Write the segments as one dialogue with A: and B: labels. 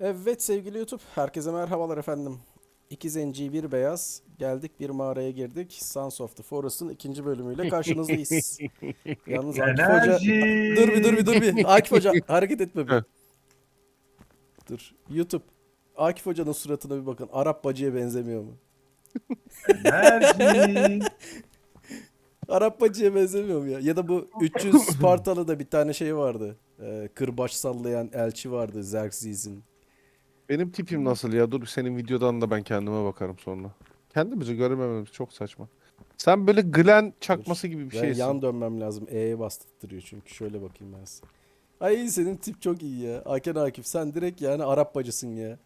A: Evet sevgili YouTube, herkese merhabalar efendim. İki zenci bir beyaz. Geldik bir mağaraya girdik. Sons of the Forest'ın ikinci bölümüyle karşınızdayız. Yalnız Akif Hoca... Dur bir dur bir dur bir. Akif Hoca hareket etme bir. Dur. YouTube. Akif Hoca'nın suratına bir bakın. Arap bacıya benzemiyor mu?
B: Enerji.
A: Arap bacıya benzemiyor mu ya? Ya da bu 300 Spartalı da bir tane şey vardı. Ee, kırbaç sallayan elçi vardı Xerxes'in.
C: Benim tipim nasıl ya? Dur senin videodan da ben kendime bakarım sonra. Kendimizi göremememiz çok saçma. Sen böyle Glenn çakması gibi bir
A: Ben
C: şeysin.
A: yan dönmem lazım. E'ye bastırtırıyor çünkü. Şöyle bakayım ben size. Ay senin tip çok iyi ya. Aken Akif sen direkt yani Arap bacısın ya.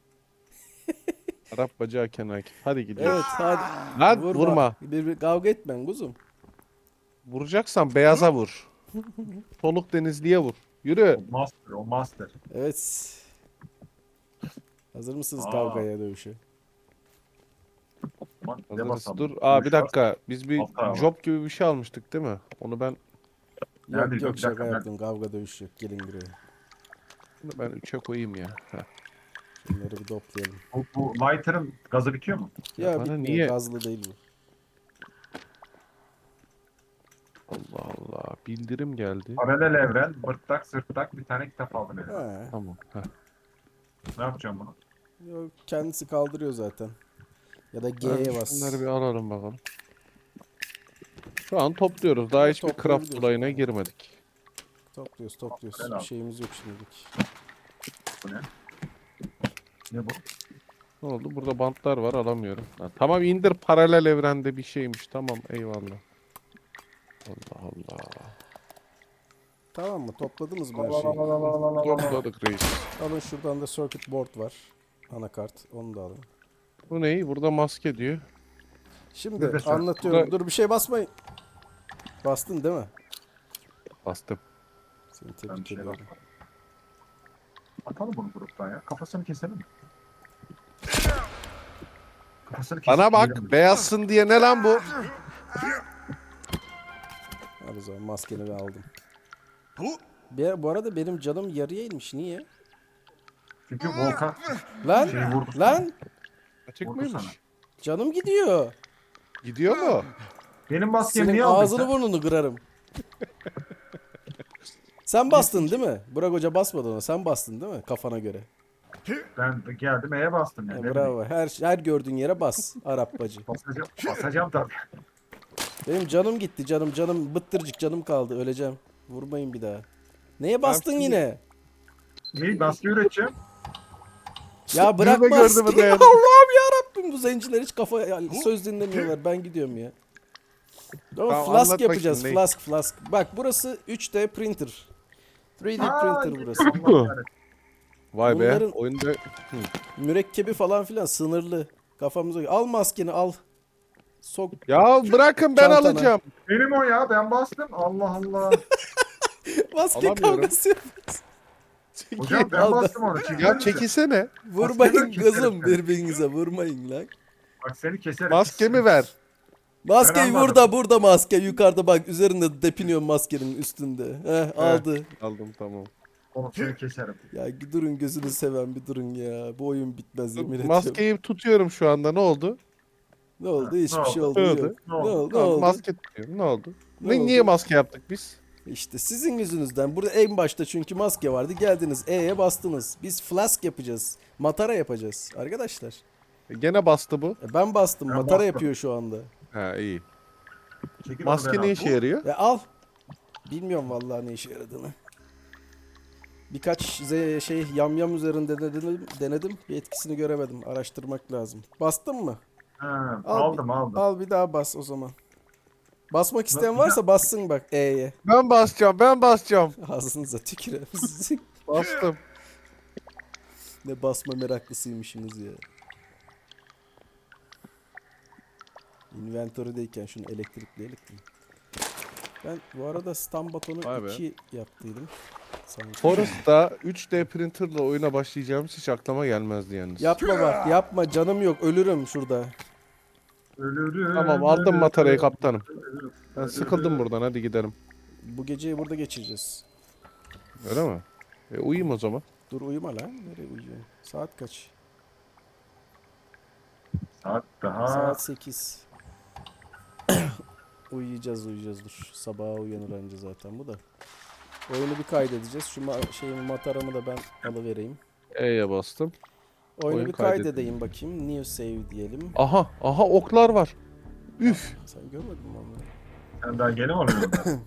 C: Arap bacı Hakan Akif. Hadi gidiyoruz.
A: Evet hadi.
C: Lan vurma.
A: Bir, bir kavga etmen kuzum.
C: Vuracaksan beyaza vur. Soluk denizliye vur. Yürü.
B: O master, o master.
A: Evet. Hazır mısınız
B: Aa.
A: kavgaya dövüşe?
B: Aman, ne
C: Hazırız.
B: basalım?
C: Dur. Aa bir
B: Dövüş var.
C: dakika. Biz bir
B: Hafta var.
C: job gibi bir şey almıştık değil mi? Onu ben
B: Nerede?
A: Yok
B: Yok, bir
A: şaka
B: dakika, ben-
A: yaptım. Kavga dövüş yok. Gelin buraya.
C: bunu ben 3'e koyayım ya. Heh.
A: Bunları bir toplayalım.
B: Bu, bu lighter'ın gazı bitiyor mu?
A: Ya
C: bana
A: bitmiyor.
C: niye-
A: Gazlı değil bu.
C: Allah Allah. Bildirim geldi.
B: Paralel evren, bırtlak, sırtlak bir tane kitap aldım.
C: Tamam. Heh.
B: Ne yapacağım bunu?
A: Yok kendisi kaldırıyor zaten. Ya da G'ye bas.
C: Şunları bir alalım bakalım. Şu an topluyoruz. Daha hiçbir craft olayına girmedik.
A: Topluyoruz topluyoruz. Bir şeyimiz yok şimdilik.
B: Bu ne? Ne bu?
C: Ne oldu? Burada bantlar var alamıyorum. Ha, tamam indir paralel evrende bir şeymiş. Tamam eyvallah. Allah Allah.
A: Tamam mı? Topladınız mı her şeyi?
C: Topladık reis.
A: Alın şuradan da circuit board var. Anakart. Onu da alın.
C: Bu neyi? Burada maske diyor.
A: Şimdi
B: circuit
A: anlatıyorum.
C: board'a-
A: Dur bir şey basmayın. Bastın değil mi?
C: Bastım.
A: Seni
B: Ben bir
A: tebrik
B: şey
A: ediyorum.
B: Atalım bunu gruptan ya. Kafasını keselim mi? Kafasını
C: Bana bak beyazsın diye ne lan bu?
A: Al o zaman maskeni ben aldım. Bir, bu arada benim canım yarıya inmiş. Niye?
B: Çünkü Volkan
A: Lan!
B: şey vurdu.
A: Lan!
C: Açık
B: Vurdu
C: mıymış?
B: sana.
A: Canım gidiyor.
C: Gidiyor mu?
B: Benim maskemi
A: Senin
B: niye aldın
A: ağzını
B: sen?
A: burnunu kırarım. Sen bastın değil mi? Burak Hoca basmadı ona. Sen bastın değil mi? Kafana göre.
B: Ben geldim E'ye bastım
A: Ya,
B: yani. Ne
A: bravo. Her, her gördüğün yere bas. Arap bacı.
B: Basacağım, basacağım tabii.
A: Benim canım gitti canım. Canım bıttırcık canım kaldı. Öleceğim. Vurmayın bir daha. Neye bastın
C: şimdi-
A: yine?
B: Neyi maske üreteceğim?
A: Ya bırak
C: Gözle gördü mü
A: maskeyi.
C: dayandı?
A: Allah'ım ya Rabbim bu zenciler hiç kafa yani söz dinlemiyorlar. Ben gidiyorum ya. Tamam,
C: Tamam,
A: flask
C: anlat
A: yapacağız.
C: bakayım, ne?
A: Flask flask. Bak burası 3D printer. 3D
B: Aa,
A: printer burası.
C: Vay
A: Bunların-
C: be. Oyunda
A: Mürekkebi falan filan sınırlı. Kafamıza al maskeni al. Sok.
C: Ya bırakın ben
A: Çantana.
C: alacağım.
B: Benim o ya ben bastım. Allah Allah.
A: Maske
C: Alamıyorum.
A: kavgası yap.
B: Hocam ben
A: Al da-
B: bastım onu. Çekil
C: Ya
B: misin?
C: çekilsene.
A: Vurmayın
B: keserim
A: kızım birbirinize vurmayın lan.
B: Bak seni keserim.
C: Maskemi ver.
A: Maskeyi
B: Ben anladım.
A: burada burada maske yukarıda bak üzerinde depiniyor maskenin üstünde. Heh aldı.
C: Aldım tamam.
B: Oğlum seni keserim.
A: Ya durun gözünü seven bir durun ya. Bu oyun bitmez yemin ediyorum.
C: Maskeyi tutuyorum şu anda. Ne oldu?
A: Ne oldu?
B: Ne
A: Hiçbir şey
B: oldu?
A: oldu
C: Ne oldu?
A: Ne oldu? Ne oldu?
C: Maske tutuyorum. Ne oldu?
A: Ne
C: Ne,
A: oldu?
C: niye maske yaptık biz?
A: İşte sizin yüzünüzden. Burada en başta çünkü maske vardı. Geldiniz E'ye bastınız. Biz flask yapacağız. Matara yapacağız arkadaşlar.
C: E, Gene bastı bu.
A: E ben bastım.
B: Ben
A: Matara
B: bastım.
A: yapıyor şu anda.
C: Ha iyi.
B: Çekil onu
C: Maske ne işe yarıyor?
A: E al. Bilmiyorum vallahi ne işe yaradığını. Birkaç ze- şey yamyam üzerinde denedim, denedim. Bir etkisini göremedim. Araştırmak lazım. Bastın mı?
B: Ha,
A: Al
B: aldım aldım.
A: Al bir daha bas o zaman. Basmak isteyen varsa bassın bak E'ye.
C: Ben basacağım. Ben basacağım.
A: Ağzınıza tüküreyim.
C: Bastım.
A: ne basma meraklısıymışsınız ya. Inventory'deyken şunu elektrikleyelim mi? Ben bu arada stun batonu
C: Vay be.
A: 2 yaptıydım. Sanki.
C: Forest'ta 3D printerla oyuna başlayacağımız hiç aklıma gelmezdi yalnız.
A: Yapma bak yapma canım yok ölürüm şurada.
B: Ölürüm.
C: Tamam aldım
B: ölürüm,
C: matarayı kaptanım.
B: ölürüm,
C: Ben sıkıldım buradan hadi gidelim.
A: Bu geceyi burada geçireceğiz.
C: Öyle mi? E uyuyayım o zaman.
A: Dur uyuma lan. Nereye uyuyorsun? Saat kaç?
B: Saat daha
A: Saat 8. uyuyacağız uyuyacağız dur. Sabaha uyanır anca zaten bu da. Oyunu bir kaydedeceğiz. Şu ma- şeyimi mataramı da ben alıvereyim.
C: E'ye bastım.
A: Oyunu
C: Oyun
A: bir kaydedeyim bakayım. New save diyelim.
C: Aha aha oklar var. Üf.
A: Sen görmedin mi onları?
B: sen daha mi alıyorsun?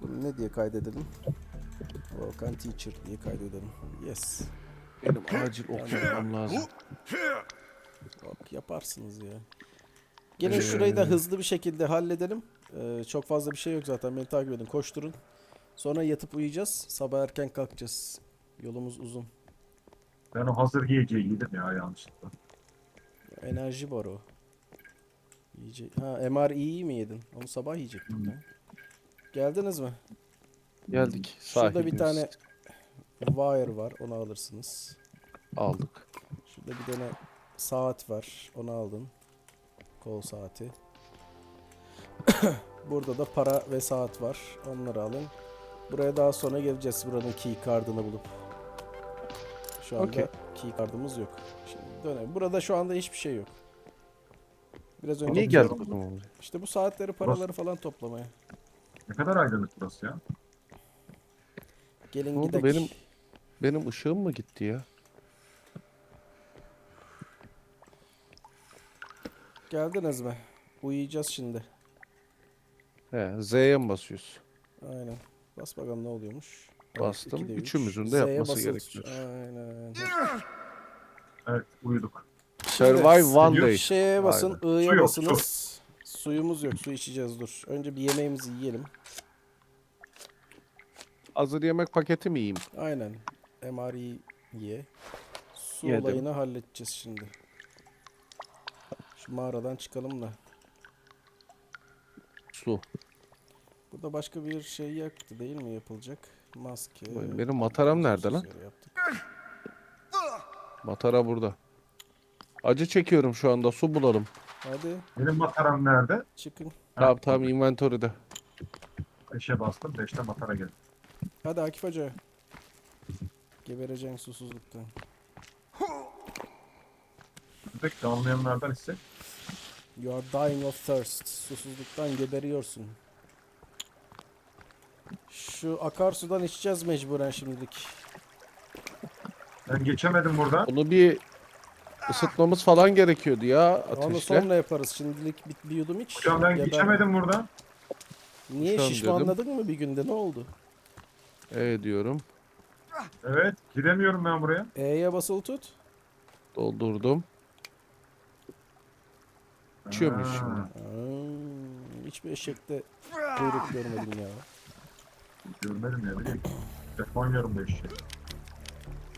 A: Bunu ne diye kaydedelim? Volkan Teacher diye kaydedelim. Yes.
C: Benim acil ok yapmam lazım.
A: Bak yaparsınız ya. Gelin şurayı da
C: Ee.
A: hızlı bir şekilde halledelim. Ee, çok fazla bir şey yok zaten. Beni takip edin. Koşturun. Sonra yatıp uyuyacağız. Sabah erken kalkacağız. Yolumuz uzun.
B: Ben o hazır giyeceği giydim ya yanlışlıkla.
A: Enerji var o. Yiyecek. Ha MRE'yi mi yedin? Onu sabah yiyecektin ya. Geldiniz mi?
C: Geldik.
A: Şurada bir tane wire var. Onu alırsınız.
C: aldık.
A: Şurada bir tane saat var. Onu aldın. Kol saati. Burada da para ve saat var. Onları alın. Buraya daha sonra geleceğiz. Buranın key card'ını bulup. Şu anda
C: Okey.
A: key card'ımız yok. Şimdi dönelim. Burada şu anda hiçbir şey yok. Biraz önce
C: Niye geldik o zaman buraya?
A: İşte bu saatleri, paraları falan toplamaya.
B: Ne kadar aydınlık burası ya.
A: Gelin
C: Ne oldu?
A: gidelim.
C: Benim- Benim ışığım mı gitti ya?
A: Geldiniz mi? Uyuyacağız şimdi.
C: He, Z'ye mi basıyoruz?
A: Aynen. Bas bakalım ne oluyormuş.
C: Bastım.
A: İkide üç.
C: Üçümüzün de yapması
A: basılı
C: gerekiyor.
A: Aynen.
B: Evet uyuduk.
C: Survive one day.
A: Şeye basın. I'ya
B: yok,
A: basınız. Suyumuz yok, su içeceğiz dur. Önce bir yemeğimizi yiyelim.
C: Hazır yemek paketi mi yiyeyim?
A: Aynen. MRE ye. Su
C: Yedim.
A: olayını halledeceğiz şimdi. Şu mağaradan çıkalım da.
C: Su.
A: Burada başka bir şey yaktı değil mi yapılacak? Maske.
C: Benim mataram nerede lan?
A: Yaptık.
C: Matara burada. Acı çekiyorum şu anda. Su bulalım.
A: Hadi
B: Benim mataram nerede?
A: çıkın.
C: Tamam tamam inventory'de.
B: 5'e bastım. 5'te matara geldi.
A: Hadi Akif Hoca. Gebereceksin susuzluktan.
B: Peki damlayanlardan ise
A: You are dying of thirst. Susuzluktan geberiyorsun. Şu akarsudan içeceğiz mecburen şimdilik.
B: ben geçemedim buradan.
C: Bunu bir ısıtmamız falan gerekiyordu ya
A: Onu
C: ateşle.
A: sonra yaparız. Şimdilik bir, bir yudum iç.
B: Hocam ben
A: geber.
B: geçemedim buradan.
A: Niye şişmanladın mı bir günde ne oldu?
C: E diyorum.
B: Evet gidemiyorum ben buraya.
A: E'ye basılı tut.
C: Doldurdum. İçiyor muyuz
B: Ha,
C: şimdi?
A: Aa, hiçbir eşekte kuyruk görmedim ya.
B: Görmedim ya bileyim. Telefon da eşek.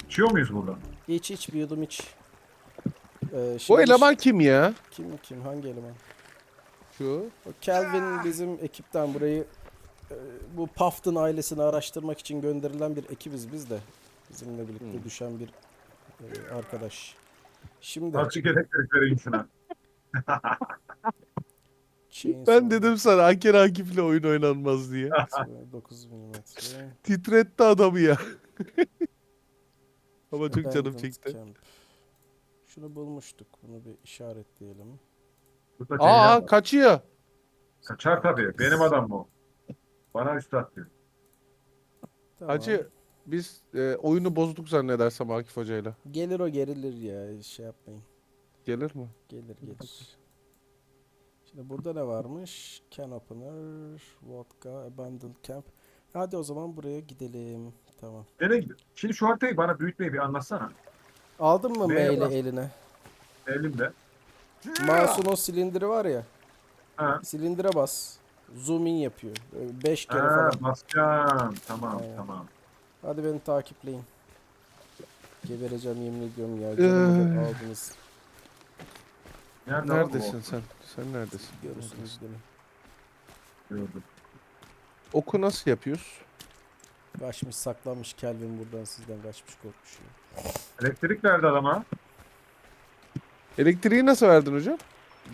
B: İçiyor muyuz burada?
A: İç iç bir yudum iç. Ee,
C: Bu
A: şimdi
C: eleman kim ya?
A: Kim kim hangi eleman?
C: Şu.
A: O Kelvin bizim ekipten burayı e, bu Puffton ailesini araştırmak için gönderilen bir ekibiz biz de. Bizimle birlikte
C: Hmm.
A: düşen bir e, arkadaş. Şimdi
B: Açık elektrik vereyim şuna.
A: Chainsaw
C: Ben dedim sana Aker Akif'le oyun oynanmaz diye.
A: 9 milimetre.
C: Titretti adamı ya. Ama çok canım
A: Abandoned
C: çekti.
A: Camp. Şunu bulmuştuk. Bunu bir işaretleyelim.
B: Burada
C: Aa
B: Ceylan var.
C: kaçıyor.
B: Kaçar tabii. Benim adam bu. Bana üstad diyor.
A: Tamam.
C: Hacı biz e, oyunu bozduk zannedersem Akif Hoca'yla.
A: Gelir o gerilir ya. Şey yapmayın.
C: Gelir mi?
A: Gelir gelir. Şimdi burada ne varmış? Can opener, vodka, abandoned camp. Hadi o zaman buraya gidelim. Tamam.
B: Nereye gidiyor? Şimdi şu haritayı bana büyütmeyi bir anlatsana.
A: Aldın mı
B: Neye
A: maili eline?
B: Elimde.
A: Mouse'un o silindiri var ya.
B: Ha.
A: Silindire bas. Zoom in yapıyor. 5 kere
B: Ha,
A: falan.
B: basacağım. Tamam
A: Aynen.
B: tamam.
A: Hadi beni takipleyin. Gebereceğim yemin ediyorum ya. Canımı da
C: Ee.
A: aldınız.
B: Nerede?
C: Neredesin sen? Sen neredesin?
A: Görürsünüz beni.
B: Gördüm.
C: Oku nasıl yapıyoruz?
A: Kaçmış saklanmış Kelvin buradan sizden kaçmış korkmuş ya.
B: Elektrik verdi adama.
C: Elektriği nasıl verdin hocam?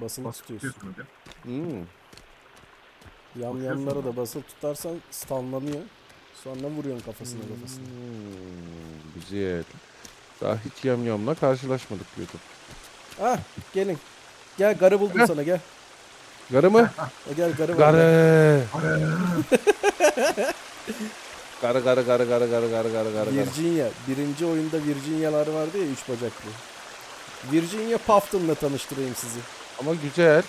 A: Basılı
B: Basıp
A: tutuyorsun.
B: tutuyorsun hocam.
C: Hmm.
A: Yamyamları da basılı tutarsan stunlanıyor. Sonra vuruyorsun kafasına kafasına.
C: Hmm, güzel. Daha hiç yamyamla karşılaşmadık YouTube.
A: Ah gelin. Gel garı buldum sana gel.
C: Garı mı?
A: Gel garı buldum.
C: Garı. Garı garı garı garı garı garı garı garı.
A: Virginia. Birinci oyunda Virginia'lar vardı ya üç bacaklı. Virginia Pafton'la tanıştırayım sizi.
C: Ama güzel.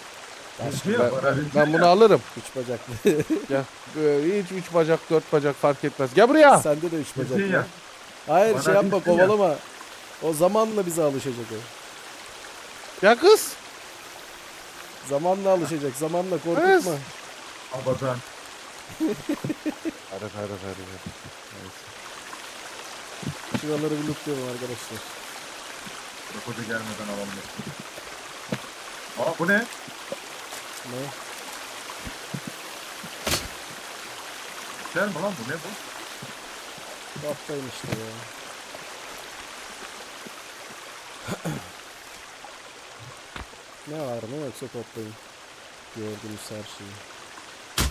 B: Virginia
C: Ben,
B: para
C: ben bunu alırım.
A: Üç bacaklı.
C: Gel. Böyle Hiç üç bacak dört bacak fark etmez. Gel buraya.
A: Sende de üç bacaklı.
B: Virginia.
A: Hayır
B: Bana
A: şey yapma
B: Virginia.
A: kovalama. O zamanla bize alışacak o.
C: Ya kız.
A: Zamanla alışacak. Zamanla korkutma.
B: Abadan.
C: Garı garı. Neyse.
A: Şuraları bir lootlayalım arkadaşlar.
B: Krokodu gelmeden alalım. Aa bu ne?
A: Ne?
B: Güzel mi lan bu ne bu?
A: Tahtayım işte ya. ne var ne yoksa toplayın. Gördüğünüz her şeyi.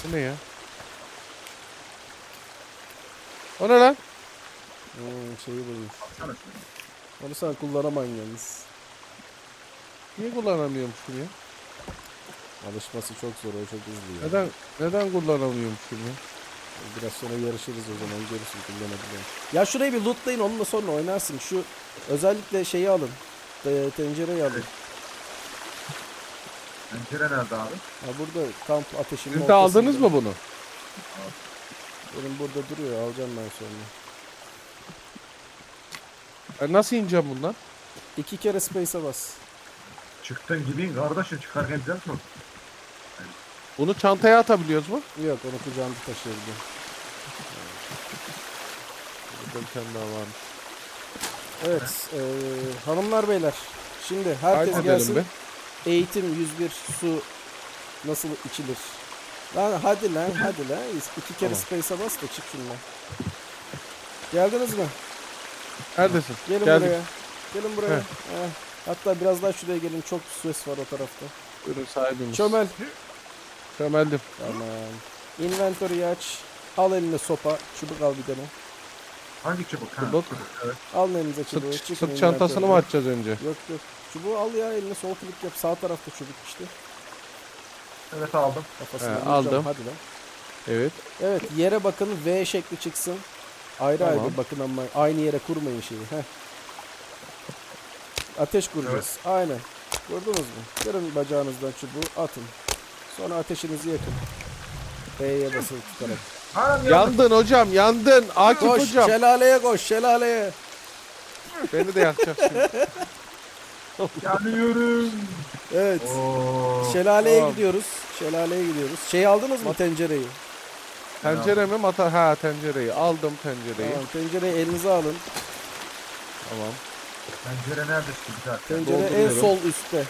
C: Bu ne ya? O ne lan?
A: Hmm, şeyi bulmuş. Onu sen kullanamayın yalnız.
C: Niye kullanamıyormuşum ya?
A: Alışması çok zor, o çok hızlı ya.
C: Neden neden kullanamıyormuşum ya?
A: Biraz sonra yarışırız o zaman görürsün kullanabilirim. Ya şurayı bir lootlayın onunla sonra oynarsın. Şu özellikle şeyi alın. E, tencereyi alın.
B: Pencere nerede abi?
A: Ha burada kamp ateşinin
C: Siz de aldınız
A: ortasında.
C: mı bunu?
A: Benim burada duruyor alacağım ben sonra.
C: E nasıl ineceğim bundan?
A: İki kere space'e bas.
B: Çıktın gibiyim kardeşim çıkarken güzel mi?
C: Bunu çantaya atabiliyoruz mu?
A: Yok onu kucağımda taşıyabiliyorum.
C: Burada bir tane daha varmış.
A: Evet e, hanımlar beyler. Şimdi herkes
C: Haydi
A: gelsin.
C: edelim be.
A: Eğitim 101 su nasıl içilir? Lan hadi lan hadi lan. İki kere
C: Tamam.
A: space'e bas da çık şundan. Geldiniz mi?
C: Neredesin?
A: Gelin
C: Geldik.
A: buraya. Gelin buraya.
C: Heh.
A: Heh. Hatta biraz daha şuraya gelin. Çok ses var o tarafta.
C: Ürün sahibimiz.
A: Çömel.
C: Çömeldim.
A: Tamam. Inventory'yi aç. Al eline sopa. Çubuk al bir tane.
B: Hangi çubuk? Ha,
C: Çubuk.
B: Evet.
A: Al elinize çubuğu.
C: Sırt, sırt çantasını mı açacağız önce?
A: Yok yok. Çubuğu al ya eline sol klik yap. Sağ tarafta çubuk işte.
B: Evet aldım.
A: Kafasına
C: He,
A: vuracağım.
C: aldım.
A: Hadi lan.
C: Evet.
A: Evet yere bakın V şekli çıksın. Ayrı
C: Tamam.
A: ayrı bakın ama aynı yere kurmayın şeyi. Heh. Ateş kuracağız. Aynen. Gördünüz mü? Kırın bacağınızdan çubuğu atın. Sonra ateşinizi yakın. B'ye basılı tutarak.
B: Anam ya.
C: Yandın hocam yandın. Akif
A: Koş
C: hocam.
A: şelaleye koş şelaleye.
C: Beni de yakacak şimdi.
B: Yanıyorum.
A: Evet.
B: Oo.
A: Şelaleye
C: Tamam.
A: gidiyoruz. Şelaleye gidiyoruz. Şey aldınız mı tencereyi?
C: Tencere mi mata? Ha tencereyi. Aldım tencereyi.
A: Tamam, tencereyi elinize alın.
C: Tamam.
B: Pencere nerede zaten?
A: Tencere en
C: Dolduruyorum.
A: sol üstte.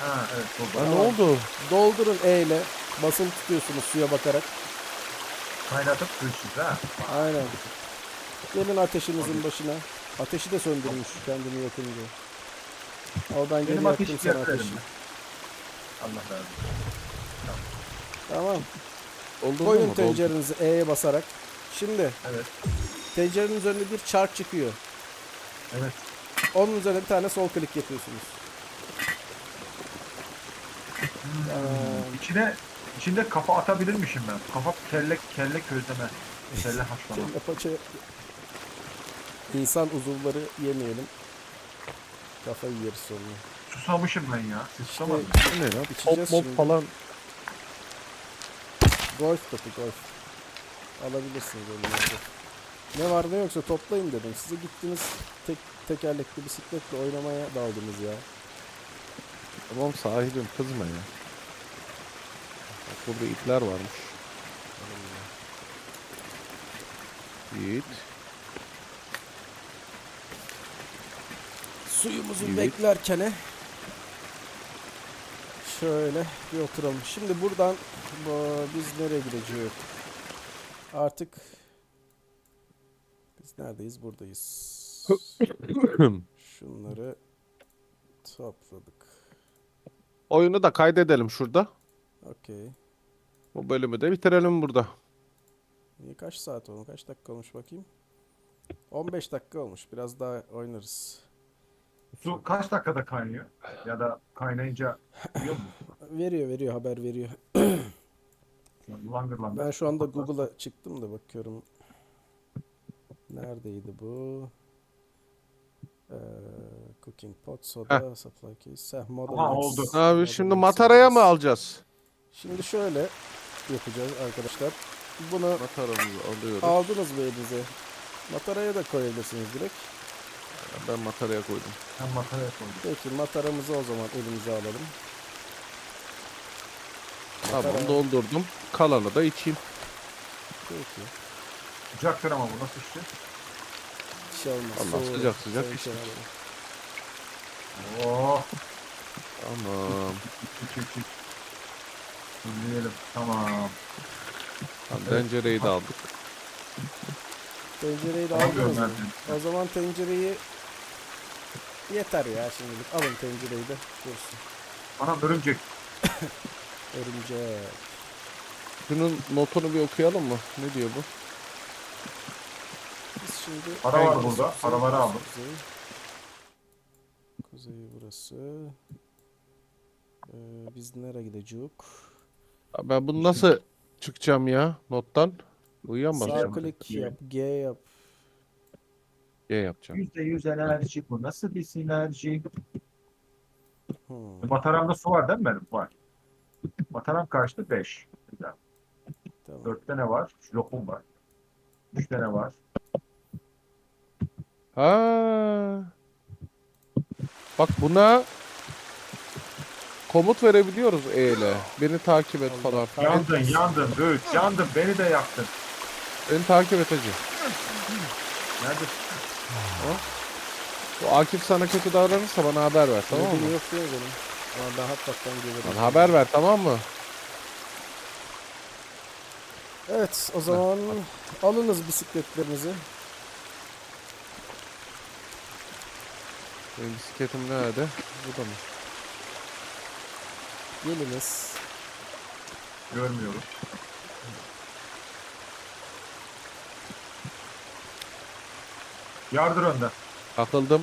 B: Ha evet
C: Ha, ne oldu?
A: Doldurun E ile. Basılı tutuyorsunuz suya bakarak.
B: Kaynatıp içeceğiz ha.
A: Aynen. Gelin ateşinizin başına. Ateşi de söndürmüş kendini yakınca. Oradan geri
B: Benim
A: yaktım sana ateşi.
B: Allah razı olsun.
A: Tamam.
C: Oldu
A: Koyun
C: mu? Doldu.
A: tencerenizi E'ye basarak. Şimdi
B: Evet.
A: tencerenin üzerinde bir çark çıkıyor.
B: Evet.
A: Onun üzerine bir tane sol klik yapıyorsunuz. Tamam.
B: İçine içinde kafa atabilirmişim ben. Kafa kelle kelle közleme. Kelle haşlama.
A: Kelle paça İnsan uzuvları yemeyelim. Kafayı yeriz sonra.
B: Susamışım ben ya. Siz
A: İşte
B: susamadınız.
C: Ne lan?
A: İçeceğiz
C: Top
A: şimdi.
C: falan.
A: golf topu golf. Alabilirsiniz elinizde. Ne var ne yoksa toplayın dedim. Size gittiniz tek tekerlekli bisikletle oynamaya daldınız ya.
C: Tamam sahibim kızma ya. Bak burada ipler varmış. Yiğit.
A: Suyumuzu
C: Evet.
A: beklerken şöyle bir oturalım. Şimdi buradan bu- biz nereye gideceğiz? Artık biz neredeyiz? Buradayız. Şunları topladık.
C: Oyunu da kaydedelim şurada.
A: Okey.
C: Bu bölümü de bitirelim burada.
A: İyi kaç saat olmuş? Kaç dakika olmuş bakayım? 15 dakika olmuş. Biraz daha oynarız.
B: Su kaç dakikada kaynıyor? Ya da kaynayınca biliyor musun?
A: Veriyor veriyor haber veriyor.
B: Langır langır.
A: Ben şu anda Google'a çıktım da bakıyorum. Neredeydi bu? Ee, cooking pot, soda, supply case. Heh, modern
B: Aha,
A: Mix,
B: oldu.
C: Abi
A: modern
C: şimdi
A: Mix
C: mataraya mı alacağız?
A: Şimdi şöyle yapacağız arkadaşlar. Bunu
C: Mataramızı alıyoruz.
A: aldınız mı elinize? Mataraya da koyabilirsiniz direkt.
C: Ben mataraya koydum.
B: Sen makaraya koydun.
A: Peki mataramızı o zaman elimize alalım.
C: Tamam
A: Matara-
C: doldurdum. Kalanı da içeyim.
A: Peki.
B: Sıcaktır ama bu nasıl işte?
A: Bir şey olmaz.
C: Allah
A: soğur.
C: sıcak sıcak
A: Soğuk
C: içtik.
A: alalım.
B: Oh.
C: Tamam.
B: Çık çık çık. Dinleyelim. Tamam.
C: Tamam tencereyi de aldık.
A: Tencereyi de
B: ben.
A: O zaman tencereyi yeter ya şimdilik. Alın tencereyi de. Dursun.
B: Anam örümcek.
A: Örümcek.
C: Şunun notunu bir okuyalım mı? Ne diyor bu?
A: Biz şimdi...
B: Para var burada. Paraları aldım.
A: Kuzey. Kuzey burası. Ee, biz nereye gideceğiz?
C: Ben bunu nasıl çıkacağım ya nottan? Uyuyan mı?
A: Sağ klik yap, G yap.
C: G yapacağım.
B: Yüzde yüz enerji bu. Nasıl bir sinerji?
A: Hmm,
B: Mataramda su var değil mi benim? Var. Mataram kaçtı? 5. Güzel.
A: tamam.
B: 4 tane var. Lokum var. 3 tane var.
C: Ha. Bak buna komut verebiliyoruz E ile. Beni takip et falan.
B: Yandın, yandın. Düz. Yandın. Beni de yaktın.
C: Beni takip et hacı.
B: Nerede?
C: Bu Akif sana kötü davranırsa bana haber ver tamam mı?
A: yok diyor benim. Ama ben hakikaten gelirim.
C: Bana haber ver tamam mı?
A: Evet o zaman alınız bisikletlerinizi.
C: Benim bisikletim nerede? Bu da mı?
A: Geliniz.
B: Görmüyorum. Yardır önden.
C: Takıldım.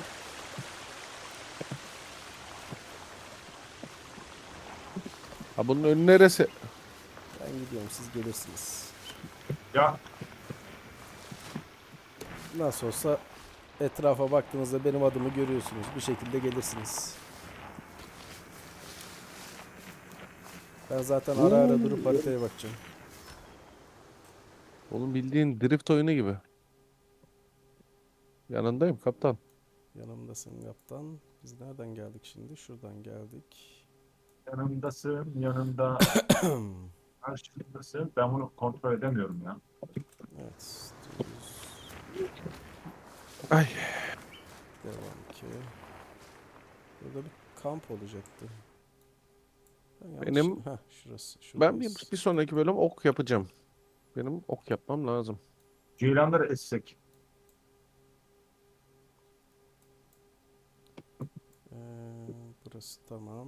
C: Ha bunun önü neresi?
A: Ben gidiyorum siz gelirsiniz.
B: Ya
A: Nasıl olsa etrafa baktığınızda benim adımı görüyorsunuz. Bir şekilde gelirsiniz. Ben zaten ara ara durup haritaya bakacağım.
C: Oğlum bildiğin drift oyunu gibi. Yanındayım kaptan.
A: Yanımdasın kaptan. Biz nereden geldik şimdi? Şuradan geldik.
B: yanımdasın, yanında karşımdasın. Ben bunu kontrol edemiyorum ya.
A: Evet. düz
C: Ay.
A: Devam ki. Burada bir kamp olacaktı. Ben yanlış-
C: Benim-
A: Heh, şurası.
C: Ben bir,
A: şuradayız.
C: bir sonraki bölüm ok yapacağım. Benim ok yapmam lazım.
B: Ceylanları essek.
A: Burası tamam.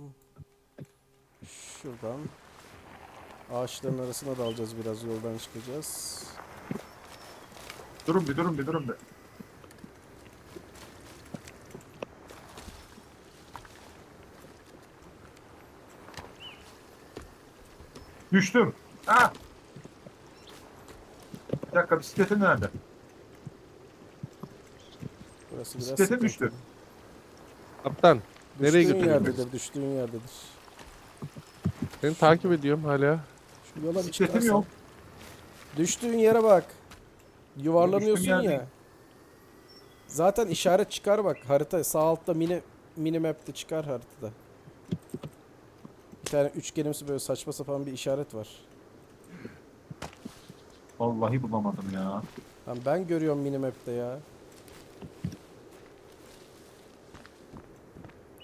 A: Şuradan ağaçların arasına dalacağız biraz yoldan çıkacağız.
B: Durun bir durun bir durun bir. Düştüm. Ah! Bir dakika bisikletim nerede?
A: Burası biraz
B: Bisiklete
A: sıkıntı.
B: düştü.
C: Kaptan nereye
A: Düştüğün
C: götürüyorsun?
A: yerdedir, düştüğün yerdedir.
C: Seni takip ediyorum hala.
A: Şu yola bir
B: Bisikletim
A: çıkarsan.
B: yok.
A: Düştüğün yere bak. Yuvarlanıyorsun
B: Düştüğüm
A: ya.
B: yerdeyim.
A: Zaten işaret çıkar bak. Harita sağ altta mini mini map'te çıkar haritada. Bir tane üçgenimsi böyle saçma sapan bir işaret var.
B: Vallahi bulamadım ya.
A: Lan ben görüyorum mini map'te ya.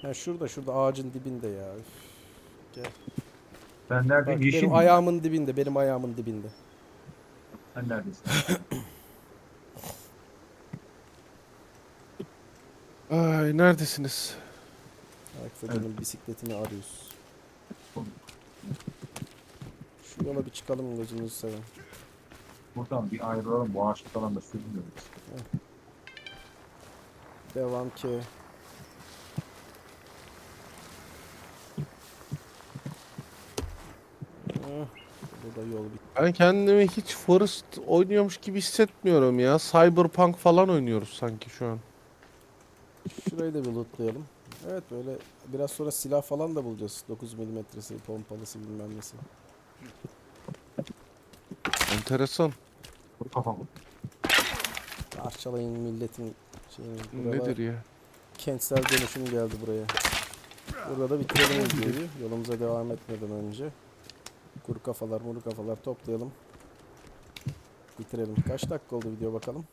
A: Ha şurada şurada ağacın dibinde ya. Üf. Gel.
B: Ben
A: Bak
B: neredeyim? Yeşil
A: benim
B: mi?
A: ayağımın dibinde, benim ayağımın dibinde.
B: Sen neredesin?
C: Ay neredesiniz?
A: Akfecan'ın bisikletini arıyoruz. Şu yola bir çıkalım gözünüzü seveyim.
B: buradan bir ayrılalım. Bu ağaçlı falan da sürmüyoruz.
A: Devam ki. Heh, Burada yol bitti.
C: Ben kendimi hiç Forest oynuyormuş gibi hissetmiyorum ya. Cyberpunk falan oynuyoruz sanki şu an.
A: Şurayı da bir lootlayalım. Evet böyle biraz sonra silah falan da bulacağız. 9 milimetresi, pompalısı bilmem nesi.
C: Enteresan.
A: Parçalayın milletin şeyini. Buralar
C: Nedir ya?
A: kentsel dönüşüm geldi buraya. Burada da bitirelim videoyu. Yolumuza devam etmeden önce. Kuru kafalar, muru kafalar toplayalım. Bitirelim. Kaç dakika oldu video bakalım.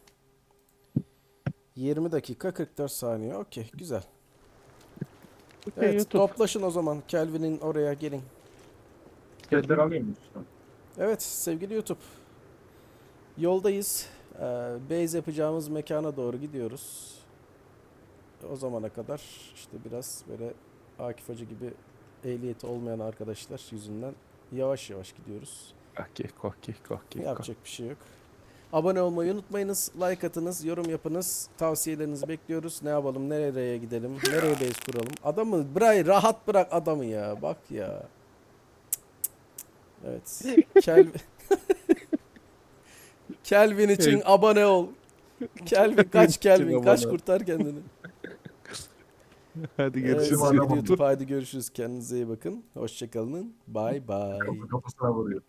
A: 20 dakika 44 saniye. Okey güzel.
C: Okey,
A: Evet
C: YouTube.
A: toplaşın o zaman. Kelvin'in oraya gelin.
B: Kediler alayım mı?
A: Evet sevgili YouTube. Yoldayız. Ee, base yapacağımız mekana doğru gidiyoruz. O zamana kadar işte biraz böyle Akif Hoca gibi ehliyeti olmayan arkadaşlar yüzünden yavaş yavaş gidiyoruz.
C: Okey, okey, okey.
A: Yapacak bir şey yok. Abone olmayı unutmayınız. Like atınız, yorum yapınız. Tavsiyelerinizi bekliyoruz. Ne yapalım, nereye gidelim, nereye base kuralım. Adamı bırak, rahat bırak adamı ya. Bak ya. Evet. Kelvin. Kelvin için abone ol. Kelvin kaç Kelvin kaç kurtar kendini.
C: Hadi
A: Evet,
C: görüşürüz.
B: Adamım.
A: YouTube haydi görüşürüz. Kendinize iyi bakın. Hoşçakalın. Bay bay.
B: Kapı kapısına vuruyor.